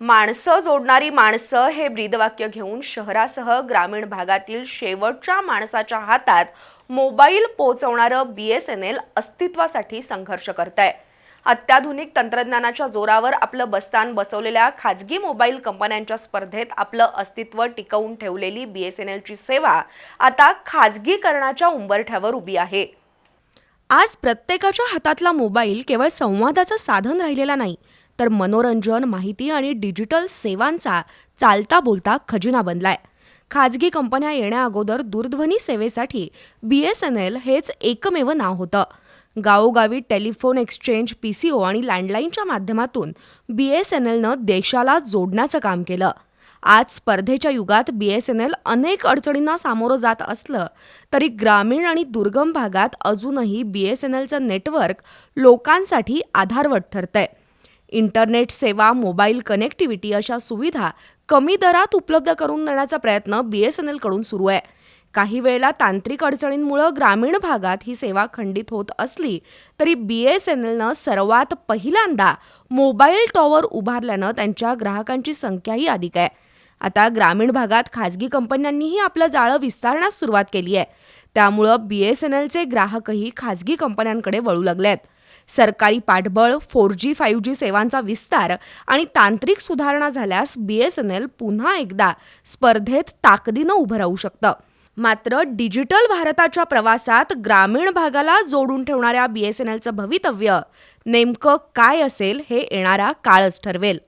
माणसं जोडणारी माणसं हे ब्रीदवाक्य घेऊन शहरासह ग्रामीण भागातील शेवटच्या माणसाच्या हातात मोबाईल पोहोचवणारं बी एस एन एल अस्तित्वासाठी संघर्ष करत आहे अत्याधुनिक तंत्रज्ञानाच्या जोरावर आपलं बस्तान बसवलेल्या खाजगी मोबाईल कंपन्यांच्या स्पर्धेत आपलं अस्तित्व टिकवून ठेवलेली बी एस एन एलची सेवा आता खाजगीकरणाच्या उंबरठ्यावर उभी आहे. आज प्रत्येकाच्या हातातला मोबाईल केवळ संवादाचं साधन राहिलेला नाही तर मनोरंजन माहिती आणि डिजिटल सेवांचा चालता बोलता खजिना बनलाय. खाजगी कंपन्या येण्याअगोदर दूरध्वनी सेवेसाठी बी एस एन एल हेच एकमेव नाव होतं. गावोगावी telephone exchange P C O आणि लँडलाईनच्या माध्यमातून बी एस एन एलनं देशाला जोडण्याचं काम केलं. आज स्पर्धेच्या युगात बी एस एन एल अनेक अडचणींना सामोरं जात असलं तरी ग्रामीण आणि दुर्गम भागात अजूनही बी एस एन एलचं नेटवर्क लोकांसाठी आधारवट ठरतंय. इंटरनेट सेवा मोबाईल कनेक्टिव्हिटी अशा सुविधा कमी दरात उपलब्ध करून देण्याचा प्रयत्न बी एस एन एलकडून सुरू आहे. काही वेळेला तांत्रिक अडचणींमुळं ग्रामीण भागात ही सेवा खंडित होत असली तरी बी एस एन एलनं सर्वात पहिल्यांदा मोबाईल टॉवर उभारल्यानं त्यांच्या ग्राहकांची संख्याही अधिक आहे. आता ग्रामीण भागात खाजगी कंपन्यांनीही आपलं जाळं विस्तारण्यास सुरुवात केली आहे. त्यामुळं बी एस एन एलचे ग्राहकही खाजगी कंपन्यांकडे वळू लागले आहेत सरकारी पाठबळ फोर जी फाईव्ह जी सेवांचा विस्तार आणि तांत्रिक सुधारणा झाल्यास बी एस एन एल पुन्हा एकदा स्पर्धेत ताकदीनं उभं राहू शकतं. मात्र डिजिटल भारताच्या प्रवासात ग्रामीण भागाला जोडून ठेवणाऱ्या बी एस एन एलचं भवितव्य नेमकं काय असेल हे येणारा काळच ठरवेल.